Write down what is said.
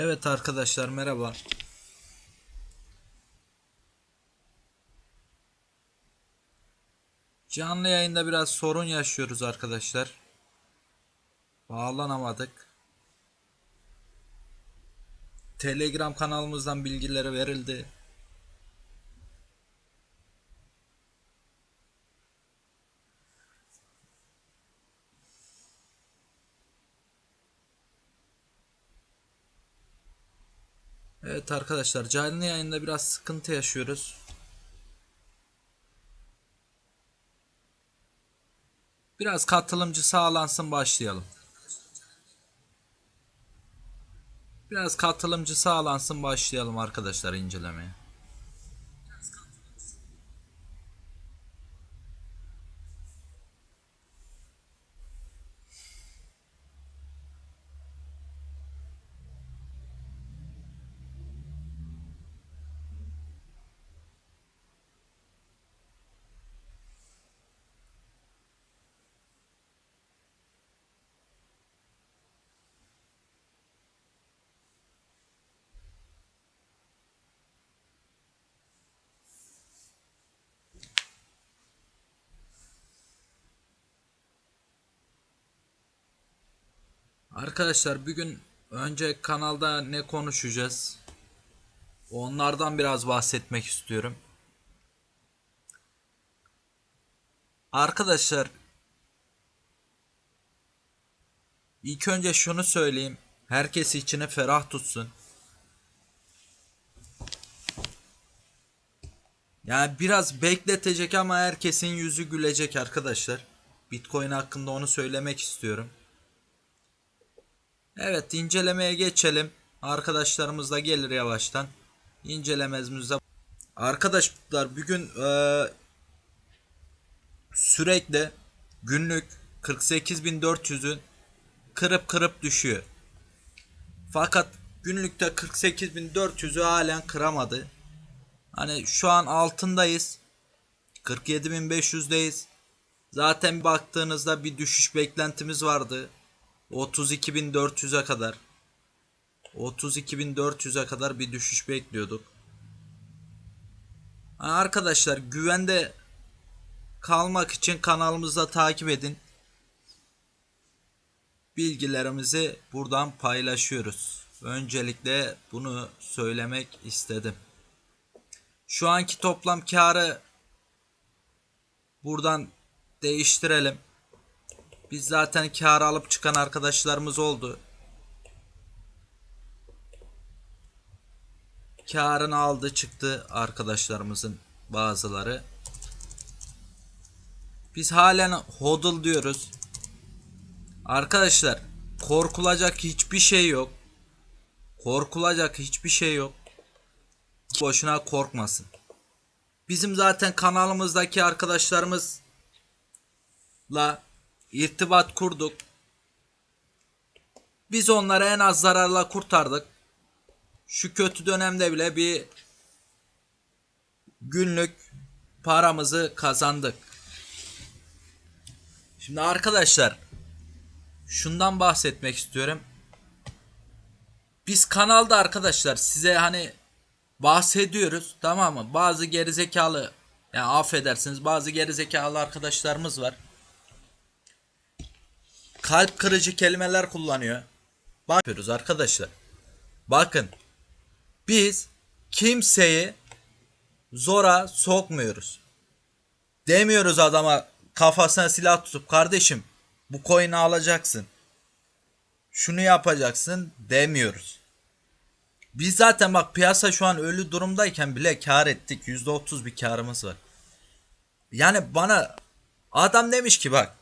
Evet arkadaşlar merhaba. Canlı yayında biraz sorun yaşıyoruz arkadaşlar. Bağlanamadık. Telegram kanalımızdan bilgileri verildi. Evet arkadaşlar canlı yayında biraz sıkıntı yaşıyoruz. Biraz katılımcı sağlansın başlayalım. Biraz katılımcı sağlansın başlayalım arkadaşlar incelemeye. Arkadaşlar bugün önce kanalda ne konuşacağız? Onlardan biraz bahsetmek istiyorum. Arkadaşlar ilk önce şunu söyleyeyim. Herkes içini ferah tutsun. Yani biraz bekletecek ama herkesin yüzü gülecek arkadaşlar. Bitcoin hakkında onu söylemek istiyorum. Evet incelemeye geçelim. Arkadaşlarımız da gelir yavaştan. İncelememize. Arkadaşlar bugün eee, sürekli günlük 48.400'ün kırıp kırıp düşüyor. Fakat günlükte 48.400'ü halen kıramadı. Hani şu an altındayız. 47.500'deyiz. Zaten baktığınızda bir düşüş beklentimiz vardı. 32.400'e kadar 32.400'e kadar bir düşüş bekliyorduk. Arkadaşlar güvende kalmak için kanalımızda takip edin. Bilgilerimizi buradan paylaşıyoruz. Öncelikle bunu söylemek istedim. Şu anki toplam karı buradan değiştirelim. Biz zaten kar alıp çıkan arkadaşlarımız oldu. Karını aldı çıktı arkadaşlarımızın bazıları. Biz halen hodl diyoruz. Arkadaşlar korkulacak hiçbir şey yok. Korkulacak hiçbir şey yok. Boşuna korkmasın. Bizim zaten kanalımızdaki arkadaşlarımızla irtibat kurduk. Biz onları en az zararla kurtardık. Şu kötü dönemde bile bir günlük paramızı kazandık. Şimdi arkadaşlar şundan bahsetmek istiyorum. Biz kanalda arkadaşlar size hani bahsediyoruz tamam mı? Bazı gerizekalı yani affedersiniz bazı gerizekalı arkadaşlarımız var kalp kırıcı kelimeler kullanıyor. Bakıyoruz arkadaşlar. Bakın. Biz kimseyi zora sokmuyoruz. Demiyoruz adama kafasına silah tutup kardeşim bu coin'i alacaksın. Şunu yapacaksın demiyoruz. Biz zaten bak piyasa şu an ölü durumdayken bile kar ettik. %30 bir karımız var. Yani bana adam demiş ki bak